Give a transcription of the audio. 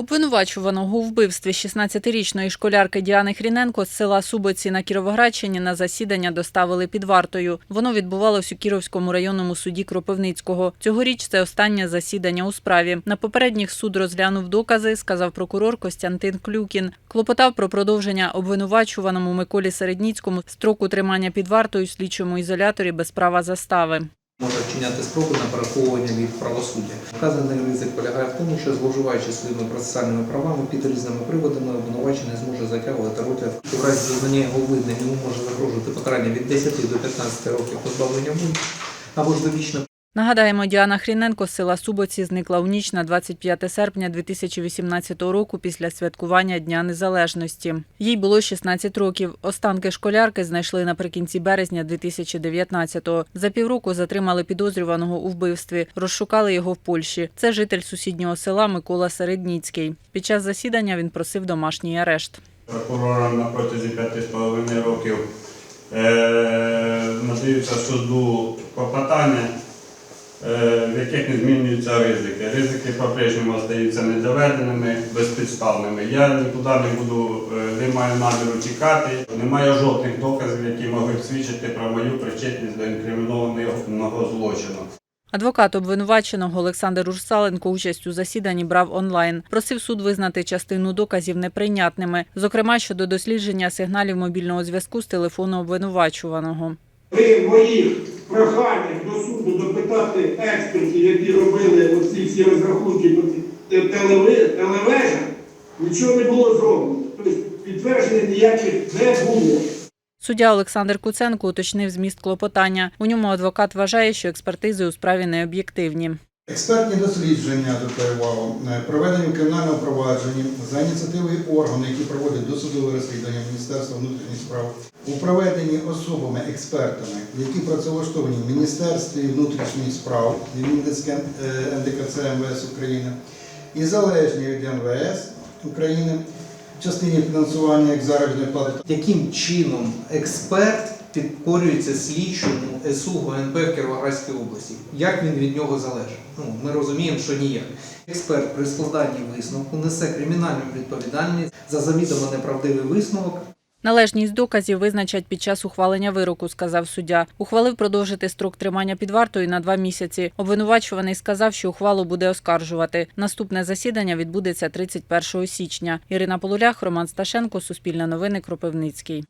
Обвинувачуваного у вбивстві 16-річної школярки Діани Хріненко з села Субоці на Кіровоградщині на засідання доставили під вартою. Воно відбувалось у Кіровському районному суді Кропивницького. Цьогоріч це останнє засідання у справі. На попередніх суд розглянув докази, сказав прокурор Костянтин Клюкін. Клопотав про продовження обвинувачуваному Миколі Середніцькому строку тримання під вартою слідчому ізоляторі без права застави. Може вчиняти спроби на переховування від правосуддя. Вказаний ризик полягає в тому, що зловживаючи своїми процесуальними правами під різними приводами, обвинувачений зможе затягувати роки. В разі зазнання його вини йому може загрожувати покарання від 10 до 15 років позбавлення волі або ж довічне Нагадаємо, Діана Хріненко з села Субоці зникла у ніч на 25 серпня 2018 року після святкування Дня Незалежності. Їй було 16 років. Останки школярки знайшли наприкінці березня 2019-го. За півроку затримали підозрюваного у вбивстві. Розшукали його в Польщі. Це житель сусіднього села Микола Середніцький. Під час засідання він просив домашній арешт. прокурором на протязі п'яти з половиною років е, надаються суду клопотання, е, в яких не змінюються ризики. Ризики по-прежньому залишаються недоведеними, безпідставними. Я нікуди не буду, е, не маю наміру тікати. Немає жодних доказів, які могли б свідчити про мою причетність до інкримінованого злочину. Адвокат обвинуваченого Олександр Урсаленко участь у засіданні брав онлайн. Просив суд визнати частину доказів неприйнятними, зокрема щодо дослідження сигналів мобільного зв'язку з телефону обвинувачуваного. При моїх проханнях до експертів, які робили оці всі розрахунки по телевежах, нічого не було зроблено. Тобто підтверджень ніяких не було. Суддя Олександр Куценко уточнив зміст клопотання. У ньому адвокат вважає, що експертизи у справі не об'єктивні. Експертні дослідження звертаю увагу, е, проведені в кримінальному провадженні за ініціативою органу, які проводять досудове розслідування Міністерства внутрішніх справ, у проведенні особами, експертами, які працевлаштовані в Міністерстві внутрішніх справ Вінницьке е, НДКЦ МВС України і залежні від МВС України частині фінансування як заробітної плати яким чином експерт підкорюється слідчому СУ ГНП в Кіровоградській області. Як він від нього залежить? Ну, ми розуміємо, що ніяк. Експерт при складанні висновку несе кримінальну відповідальність за завідомо неправдивий висновок Належність доказів визначать під час ухвалення вироку, сказав суддя. Ухвалив продовжити строк тримання під вартою на два місяці. Обвинувачуваний сказав, що ухвалу буде оскаржувати. Наступне засідання відбудеться 31 січня. Ірина Полулях, Роман Сташенко, Суспільне новини, Кропивницький.